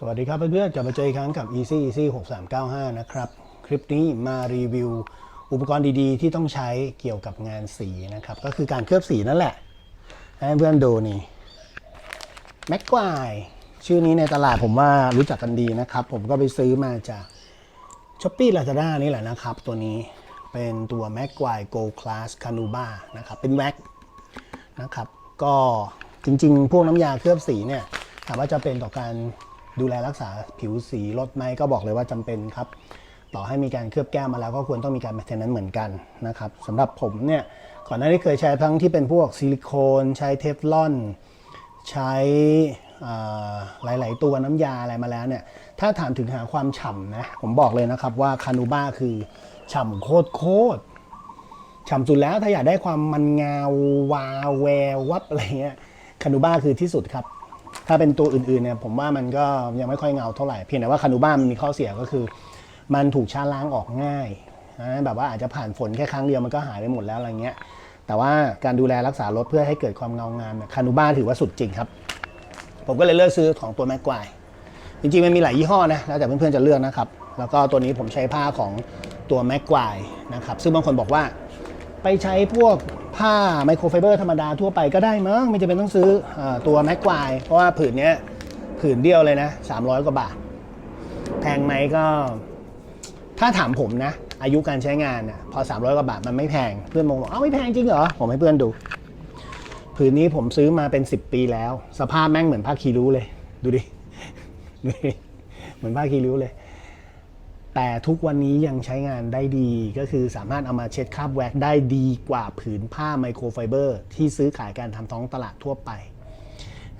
สวัสดีครับเพื่อนๆกลับมาเจออีกครั้งกับ Easy Easy 6395 นะครับ คลิปนี้มารีวิว อุปกรณ์ดีๆ ที่ต้องใช้เกี่ยวกับงานสีนะครับ ก็คือการเคลือบสีนั่นแหละ ให้เพื่อนดูนี่แม็กควายชื่อนี้ในตลาดผมว่ารู้จักกันดีนะครับ ผมก็ไปซื้อมาจากช้อปปี้ลาซาด้านี่แหละนะครับ ตัวนี้เป็นตัว m a g ก i Gold Class Canuba นะครับ เป็นแว็กนะครับ ก็จริงๆ พวกน้ำยาเคลือบสีเนี่ยถามว่าจะเป็นต่อการ ดูแลรักษาผิวสีลดไหมก็บอกเลยว่าจำเป็นครับ ต่อให้มีการเคลือบแก้มมาแล้วก็ควรต้องมีการ maintenance เหมือนกันนะครับสำหรับผมเนี่ยก่อนหน้านี้เคยใช้ทั้งที่เป็นพวกซิลิโคนใช้เทฟลอนใช้หลาย ๆ ตัวน้ำยาอะไรมาแล้วเนี่ย ถ้าถามถึงหาความฉ่ำนะ ผมบอกเลยนะครับว่าคานูบ้าคือฉ่ำโคตรโคตรฉ่ำสุดแล้วถ้าอยากได้ความมันเงาวาวแวววับอะไรเงี้ยคานูบ้าคือที่สุดครับ ถ้าเป็นตัวอื่นๆเนี่ยผมว่ามันก็ยังไม่ค่อยเงาเท่าไหร่เพียงแต่ว่าคานูบ้ามันมีข้อเสียก็คือ มันถูกชาล้างออกง่ายนะแบบว่าอาจจะผ่านฝนแค่ครั้งเดียวมันก็หายไปหมดแล้วอะไรเงี้ยแต่ว่าการดูแลรักษารถเพื่อให้เกิดความเงางามเนี่ยคานูบ้าถือว่าสุดจริงครับ ผมก็เลยเลือกซื้อของตัวแม็กควายจริงๆมันมีหลายยี่ห้อนะแล้วแต่เพื่อนๆจะเลือกนะครับ แล้วก็ตัวนี้ผมใช้ผ้าของตัวแม็กควายนะครับซึ่งบางคนบอกว่า ไปใช้พวกผ้าไมโครไฟเบอร์ธรรมดาทั่วไปก็ได้มั้งไม่จำเป็นต้องซื้ออตัวแม็กควายเพราะว่าผืนเนี้ยผืนเดียวเลยนะ 300 กว่าบาท แพงไหมก็ ถ้าถามผมนะ อายุการใช้งานนะพอ 300 กว่าบาทมันไม่แพง เพื่อนมองบอกเอ้าไม่แพงจริงเหรอ ผมให้เพื่อนดู ผืนนี้ผมซื้อมาเป็น 10 ปีแล้ว สภาพแม่งเหมือนผ้าคีริ้วเลย ดูดิดูดิเหมือนผ้าคีริ้วเลย แต่ทุกวันนี้ยังใช้งานได้ดี ก็คือสามารถเอามาเช็ดคราบแว็กได้ดีกว่าผืนผ้าไมโครไฟเบอร์ ที่ซื้อขายการทำท้องตลาดทั่วไป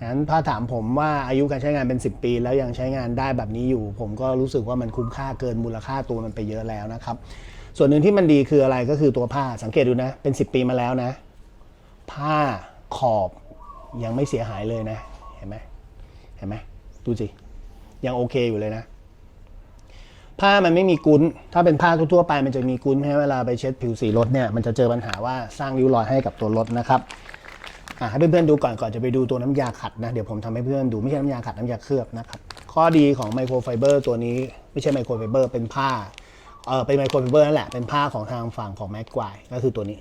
งั้นถ้าถามผมว่าอายุการใช้งานเป็น 10 ปี แล้วยังใช้งานได้แบบนี้อยู่ ผมก็รู้สึกว่ามันคุ้มค่าเกินมูลค่าตัวมันไปเยอะแล้วนะครับ ส่วนหนึ่งที่มันดีคืออะไรก็คือตัวผ้าสังเกตดูนะ เป็น 10 ปีมาแล้วนะ ผ้าขอบยังไม่เสียหายเลยนะ เห็นไหมเห็นไหมดูสิยังโอเคอยู่เลยนะ ผ้ามันไม่มีกุ้นถ้าเป็นผ้าทั่วๆไปมันจะมีกุ้นให้เวลาไปเช็ดผิวสีรถเนี่ยมันจะเจอปัญหาว่าสร้างริ้วรอยให้กับตัวรถนะครับให้เพื่อนๆดูก่อนก่อนจะไปดูตัวน้ำยาขัดนะเดี๋ยวผมทำให้เพื่อนดูไม่ใช่น้ำยาขัดน้ำยาเคลือบนะครับข้อดีของไมโครไฟเบอร์ตัวนี้ไม่ใช่ไมโครไฟเบอร์เป็นผ้าเออเป็นไมโครไฟเบอร์นั่นแหละเป็นผ้าของทางฝั่งของแม็กควายก็คือตัวนี้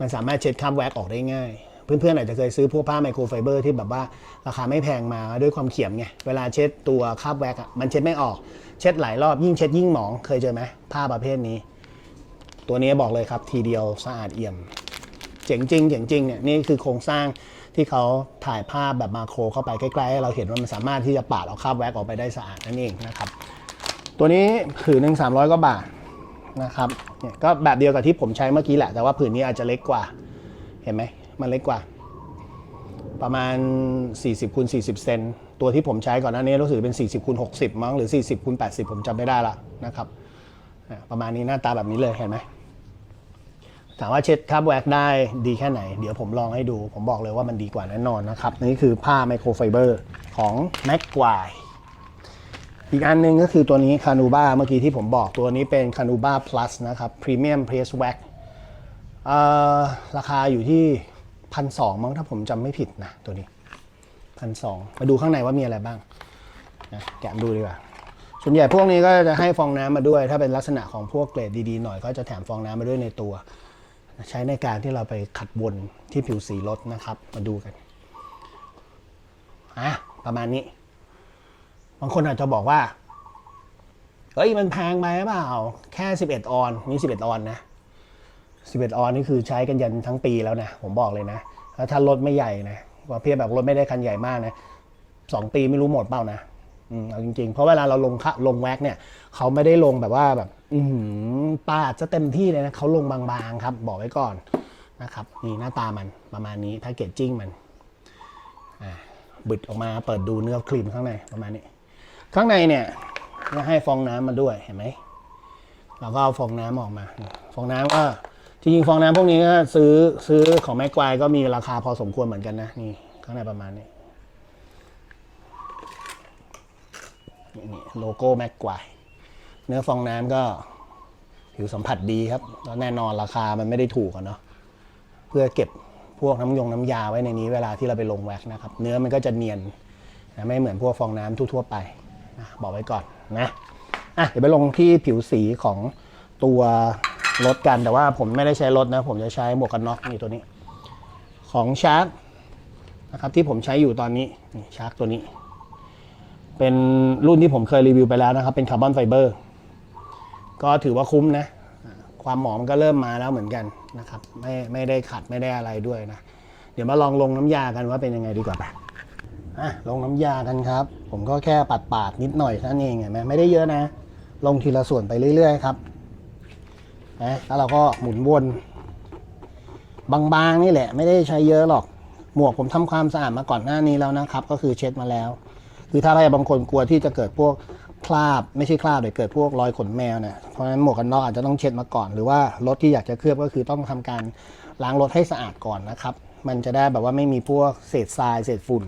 มันสามารถเช็ดคราบแว็กออกได้ง่าย เพื่อนๆอาจจะเคยซื้อพวกผ้าไมโครไฟเบอร์ที่แบบว่าราคาไม่แพงมาด้วยความเขียมไง เวลาเช็ดตัวคราบแว็กอะมันเช็ดไม่ออก เช็ดหลายรอบยิ่งเช็ดยิ่งหมองเคยเจอไหมผ้าประเภทนี้ ตัวนี้บอกเลยครับทีเดียวสะอาดเอี่ยม เจ๋งจริงเจ๋งจริงเนี่ยนี่คือโครงสร้างที่เขาถ่ายภาพแบบมาโครเข้าไปใกล้ๆให้เราเห็นว่ามันสามารถที่จะปาดเอาคราบแว็กออกไปได้สะอาดนั่นเองนะครับตัวนี้ผืนหนึ่งสามร้อยกว่าบาทนะครับเนี่ยก็แบบเดียวกับที่ผมใช้เมื่อกี้แหละ แต่ว่าผืนนี้อาจจะเล็กกว่า เห็นไหม มันเล็กกว่า ประมาณ 40คูณ40 เซนตัวที่ผมใช้ก่อนหน้านี้รู้สึกเป็น 40คูณ60 มั้งหรือ 40คูณ80 ผมจำไม่ได้ละนะครับประมาณนี้หน้าตาแบบนี้เลยเห็นไหมถามว่าเช็ดคราบแว็กได้ดีแค่ไหน เดี๋ยวผมลองให้ดู ผมบอกเลยว่ามันดีกว่าแน่นอนนะครับ นี่คือผ้าไมโครไฟเบอร์ของ m a g กวายอีกอันหนึงก็คือตัวนี้คานูบ้าเมื่อกี้ที่ผมบอกตัวนี้เป็นคานูบ้า plus นะครับ Premium Press Wax เอ่อราคาอยู่ที่ พันสองมั้งถ้าผมจำไม่ผิดนะตัวนี้พันสองมาดูข้างในว่ามีอะไรบ้างนะแกะดูดีกว่าส่วนใหญ่พวกนี้ก็จะให้ฟองน้ำมาด้วย ถ้าเป็นลักษณะของพวกเกรดดีๆหน่อยก็จะแถมฟองน้ำมาด้วยในตัว ใช้ในการที่เราไปขัดวนที่ผิวสีรถนะครับ มาดูกันอะประมาณนี้ บางคนอาจจะบอกว่าเฮ้ยมันแพงไปหรือเปล่า แค่ 11 ออนนี่11 ออนนะ 11 ออนนี่คือใช้กันยันทั้งปีแล้วนะ ผมบอกเลยนะ ถ้ารถไม่ใหญ่นะว่าเพียบแบบรถไม่ได้คันใหญ่มากนะสองปีไม่รู้หมดเปล่านะอืมเอาจริงๆ เพราะเวลาเราลงคะลงแว็กเนี่ย เขาไม่ได้ลงแบบว่าแบบ อืปาดจะเต็มที่เลยนะเขาลงบางๆครับ บอกไว้ก่อนนะครับ นี่หน้าตามันประมาณนี้ถ้าเกจจิ้งมันอ่าบึดออกมาเปิดดูเนื้อครีมข้างในประมาณนี้ ข้างในเนี่ยให้ฟองน้ำมาด้วยเห็นไหมเราก็เอาฟองน้ำออกมา ฟองน้ำก็ จริงๆฟองน้ำพวกนี้ก็ซื้อซื้อของแม็กควายก็มีราคาพอสมควรเหมือนกันนะนี่ข้างในประมาณนี้นี่นี่โลโก้แม็กควายเนื้อฟองน้ำก็ผิวสัมผัสดีครับแล้วแน่นอนราคามันไม่ได้ถูกอะเนาะเพื่อเก็บพวกน้ำยงน้ำยาไว้ในนี้เวลาที่เราไปลงแว็กนะครับ เนื้อมันก็จะเนียนนะไม่เหมือนพวกฟองน้ำทั่วๆไปนะบอกไว้ก่อนนะอะเดี๋ยวไปลงที่ผิวสีของตัว รถกันแต่ว่าผมไม่ได้ใช้รถนะ ผมจะใช้หมวกกันน็อกนี่ตัวนี้ ของชาร์กนะครับที่ผมใช้อยู่ตอนนี้นี่ชาร์กตัวนี้ เป็นรุ่นที่ผมเคยรีวิวไปแล้วนะครับ เป็นคาร์บอนไฟเบอร์ก็ถือว่าคุ้มนะ ความหมอมันก็เริ่มมาแล้วเหมือนกันนะครับ ไม่ไม่ได้ขัดไม่ได้อะไรด้วยนะ เดี๋ยวมาลองลงน้ำยากันว่าเป็นยังไงดีกว่าไปอะลงน้ำยากันครับ ผมก็แค่ปัดปาดนิดหน่อยเท่านั้นเองเห็นไหมไม่ได้เยอะนะ ลงทีละส่วนไปเรื่อยๆครับ นะแล้วเราก็หมุนวน บางๆนี่แหละ ไม่ได้ใช้เยอะหรอก หมวกผมทำความสะอาดมาก่อนหน้านี้แล้วนะครับ ก็คือเช็ดมาแล้ว คือถ้าใครบางคนกลัวที่จะเกิดพวกคราบไม่ใช่คราบเลยเกิดพวกรอยขนแมวเนี่ยเพราะฉะนั้นหมวกกันน็อกอาจจะต้องเช็ดมาก่อน หรือว่ารถที่อยากจะเคลือบก็คือต้องทำการล้างรถให้สะอาดก่อนนะครับ มันจะได้แบบว่าไม่มีพวกเศษทรายเศษฝุ่น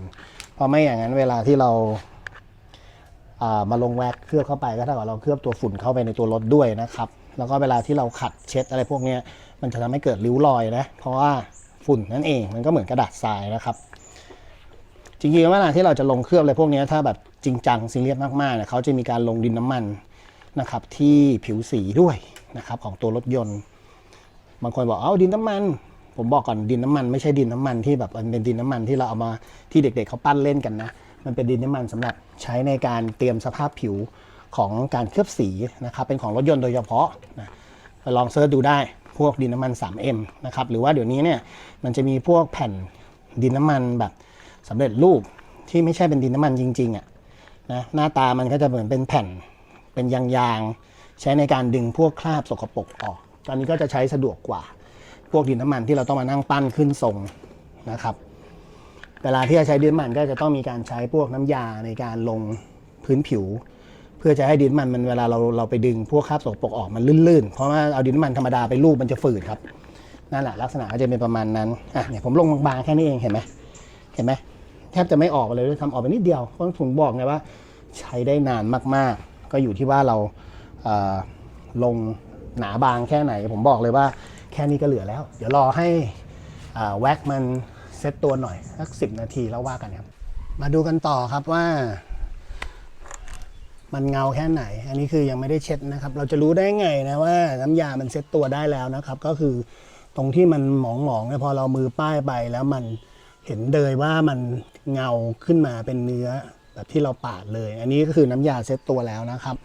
เพราะไม่อย่างนั้นเวลาที่เราอ่ามาลงแว็กเคลือบเข้าไปก็เท่ากับเราเคลือบตัวฝุ่นเข้าไปในตัวรถด้วยนะครับ แล้วก็เวลาที่เราขัดเช็ดอะไรพวกนี้มันจะทำให้เกิดริ้วรอยนะ เพราะว่าฝุ่นนั่นเองมันก็เหมือนกระดาษทรายนะครับ จริงๆเวลาที่เราจะลงเคลือบอะไรพวกนี้ถ้าแบบจริงจังซีเรียสมากๆเนี่ยเขาจะมีการลงดินน้ำมันนะครับที่ผิวสีด้วยนะครับของตัวรถยนต์ บางคนบอกเอาดินน้ำมัน ผมบอกก่อนดินน้ำมัน ไม่ใช่ดินน้ำมันที่แบบมันเป็นดินน้ำมันที่เราเอามาที่เด็กๆเขาปั้นเล่นกันนะ มันเป็นดินน้ำมันสำหรับใช้ในการเตรียมสภาพผิว ของการเคลือบสีนะครับเป็นของรถยนต์โดยเฉพาะนะลองเซิร์ชดูได้พวกดินน้ำมัน 3M นะครับหรือว่าเดี๋ยวนี้เนี่ยมันจะมีพวกแผ่นดินน้ำมันแบบสำเร็จรูปที่ไม่ใช่เป็นดินน้ำมันจริงๆอะนะหน้าตามันก็จะเหมือนเป็นแผ่นเป็นยางๆ ใช้ในการดึงพวกคราบสกปรกออก ตอนนี้ก็จะใช้สะดวกกว่า พวกดินน้ำมันที่เราต้องมานั่งปั้นขึ้นทรงนะครับเวลาที่จะใช้ดินน้ำมันก็จะต้องมีการใช้พวกน้ำยาในการลงพื้นผิว เพื่อจะให้ดินมันมันเวลาเราเราไปดึงพวกคราบสกปรกออกมันลื่นๆ เพราะว่าเอาดินมันธรรมดาไปลูบมันจะฝืดครับนั่นแหละลักษณะก็จะเป็นประมาณนั้นอะเนี่ยผมลงบางๆแค่นี้เองเห็นไหมเห็นไหมแทบจะไม่ออกเลยด้วยทำออกไปนิดเดียวเพราะผมบอกไงว่าใช้ได้นานมากๆ ก็อยู่ที่ว่าเราเลงหนาบางแค่ไหน ผมบอกเลยว่าแค่นี้ก็เหลือแล้ว เดี๋ยวรอให้แว็กมันเซตตัวหน่อยสักสินาทีแล้วว่ากันครับ มาดูกันต่อครับว่า มันเงาแค่ไหน อันนี้คือยังไม่ได้เช็ดนะครับ เราจะรู้ได้ไงนะว่าน้ำยามันเซ็ตตัวได้แล้วนะครับ ก็คือตรงที่มันหมองๆเนี่ยพอเรามือป้ายไปแล้วมันเห็นเลยว่ามันเงาขึ้นมาเป็นเนื้อแบบที่เราปาดเลย อันนี้ก็คือน้ำยาเซ็ตตัวแล้วนะครับ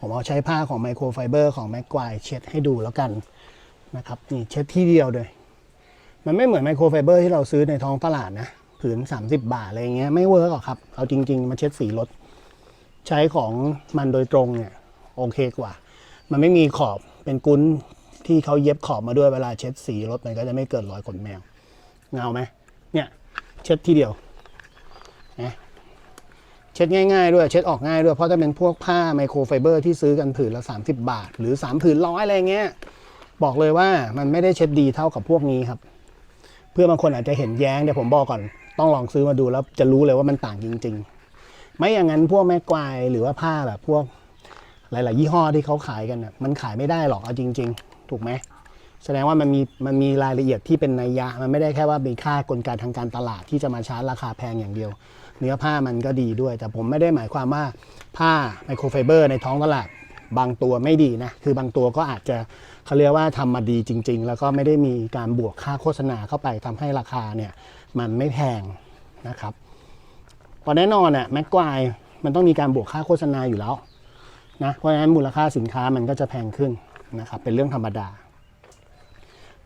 ผมเอาใช้ผ้าของไมโครไฟเบอร์ของแม็กควายเช็ดให้ดูแล้วกันนะครับนี่เช็ดที่เดียวเลยมันไม่เหมือนไมโครไฟเบอร์ที่เราซื้อในท้องตลาดนะผืน 30 บาทอะไรเงี้ยไม่เวิร์กหรอกครับ เอาจริง ๆ มาเช็ดสีรถ ใช้ของมันโดยตรงเนี่ยโอเคกว่า มันไม่มีขอบเป็นกุ้นที่เขาเย็บขอบมาด้วยเวลาเช็ดสีรถมันก็จะไม่เกิดรอยขนแมว เงาไหมเนี่ยเช็ดทีเดียวนะเช็ดง่ายๆด้วยเช็ดออกง่ายด้วยเพราะถ้าเป็นพวกผ้าไมโครไฟเบอร์ที่ซื้อกันผืนละ 30 บาท หรือ 3 ผืนร้อยอะไรเงี้ยบอกเลยว่ามันไม่ได้เช็ดดีเท่ากับพวกนี้ครับ เพื่อบางคนอาจจะเห็นแย้งเดี๋ยวผมบอกก่อน ต้องลองซื้อมาดูแล้วจะรู้เลยว่ามันต่างจริง ๆ ไม่อย่างนั้นพวกแม่กวายหรือว่าผ้าแบบพวกหลาย ๆ ยี่ห้อที่เขาขายกันน่ะมันขายไม่ได้หรอกเอาจริง ๆ ถูกไหมแสดงว่ามันมีมันมีรายละเอียดที่เป็นนัยยะ มันไม่ได้แค่ว่ามีค่ากลไกทางการตลาดที่จะมาชาร์จราคาแพงอย่างเดียว เนื้อผ้ามันก็ดีด้วย แต่ผมไม่ได้หมายความว่าผ้าไมโครไฟเบอร์ในท้องตลาดบางตัวไม่ดีนะ คือบางตัวก็อาจจะเขาเรียกว่าทำมาดีจริง ๆ แล้วก็ไม่ได้มีการบวกค่าโฆษณาเข้าไปทำให้ราคาเนี่ยมันไม่แพงนะครับ พอแน่นอนอะแม็กควายมันต้องมีการบวกค่าโฆษณาอยู่แล้วนะเพราะฉะนั้นมูลค่าสินค้ามันก็จะแพงขึ้นนะครับเป็นเรื่องธรรมดา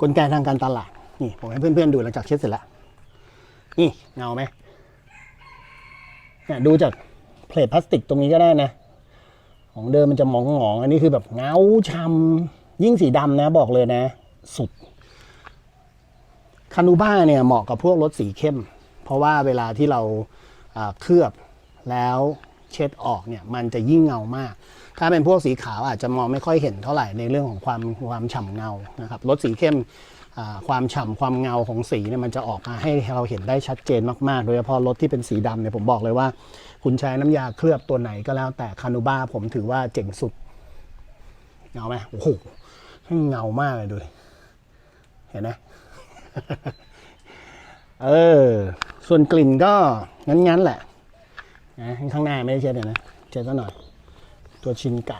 กลไกทางการตลาดนี่ผมให้เพื่อนๆดูหลังจากเช็ดเสร็จแล้วนี่เงาไหมเนี่ยดูจากเพลทพลาสติกตรงนี้ก็ได้นะ ของเดิมมันจะมองๆอันนี้คือแบบเงาช้ำยิ่งสีดำนะบอกเลยนะ สุดคานูบ้าเนี่ยเหมาะกับพวกรถสีเข้ม เพราะว่าเวลาที่เรา เคลือบแล้วเช็ดออกเนี่ยมันจะยิ่งเงามาก ถ้าเป็นพวกสีขาวอาจจะมองไม่ค่อยเห็นเท่าไหร่ในเรื่องของความความฉ่ำเงานะครับรถสีเข้มความฉ่ำความเงาของสีเนี่ยมันจะออกมาให้เราเห็นได้ชัดเจนมากๆ โดยเฉพาะรถที่เป็นสีดำเนี่ยผมบอกเลยว่า คุณใช้น้ำยาเคลือบตัวไหนก็แล้วแต่คานูบ้าผมถือว่าเจ๋งสุดเงาไหมโอ้โหเงามากเลยดูเห็นไหมเออ ส่วนกลิ่นก็งั้นๆแหละนะข้างหน้าไม่ได้เช็ดเลยนะเช็ดซะหน่อย ตัวชินกะ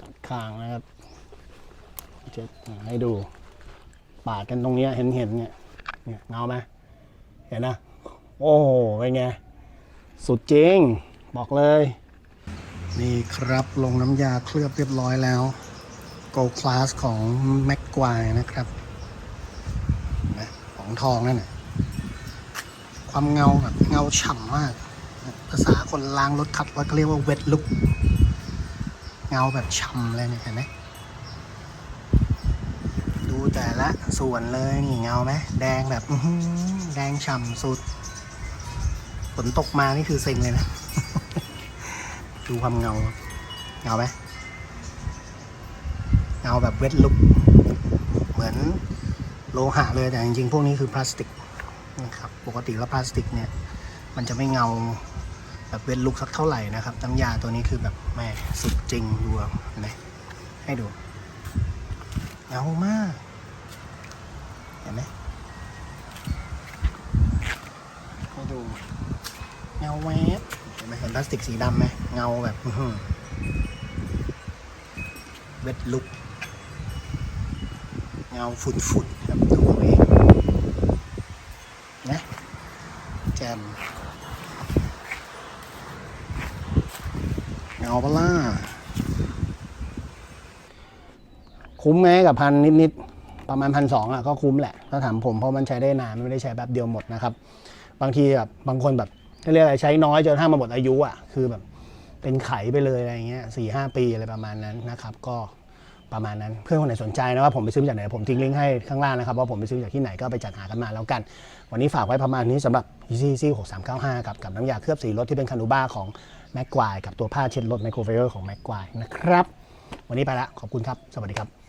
กัดคางนะครับเช็ดให้ดู ปาดกันตรงนี้เห็นเห็นเนี่ยเนี่ยเงาไหมเห็นนะ โอ้โหเป็นไง สุดจริง บอกเลย นี่ครับลงน้ำยาเคลือบเรียบร้อยแล้ว Gold Class ของ m c q u i r e นะครับ ของทองนั่นน่ะ ความเงาแบบเงาฉ่ำมาก ภาษาคนล้างรถขัดรถเขาเรียกว่า wet look เงาแบบฉ่ำเลยเนี่ยเห็นไหมดูแต่ละส่วนเลยนี่เงาไหมแดงแบบแดงฉ่ำสุดฝนตกมานี่คือเซ็งเลยนะ ดูความเงา เงาไหมเงาแบบเวทลุก เหมือนโลหะเลยแต่จริงๆ พวกนี้คือพลาสติก ปกติแล้วพลาสติกเนี่ยมันจะไม่เงาแบบเวทลุกสักเท่าไหร่นะครับน้ำยาตัวนี้คือแบบแม่สุดจริงดูเอาเห็นไหมให้ดู เงามากเห็นไหมให้ดูเงาแวบเห็นไหมเห็นพลาสติกสีดำไหมเงาแบบเวทลุก เงาฝุ่นๆครับดูเอาเองนะ แจมเงาปล่ะคุ้มไหมกับพันนิด ๆ ประมาณพันสองอะก็คุ้มแหละ ถ้าถามผมเพราะมันใช้ได้นานมันไม่ได้ใช้แป๊บเดียวหมดนะครับ บางทีแบบบางคนแบบเรียกอะไรใช้น้อยจนถ้ามาหมดอายุอะคือแบบเป็นไขไปเลยอะไรเงี้ยสี่ห้าปีอะไรประมาณนั้นนะครับ ก็ประมาณนั้นเพื่อนคนไหนสนใจนะว่าผมไปซื้อจากไหนผมทิ้งลิงก์ให้ข้างล่างนะครับว่าผมไปซื้อจากที่ไหนก็ไปจัดหากันมาแล้วกัน วันนี้ฝากไว้ประมาณนี้สำหรับ Easy C 6395กับกับน้ำยาเคลือบสีรถที่เป็นคานูบ้าของแม็กควายกับตัวผ้าเช็ดรถไมโครเบอร์ของแม็กควายนะครับ วันนี้ไปละขอบคุณครับ สวัสดีครับ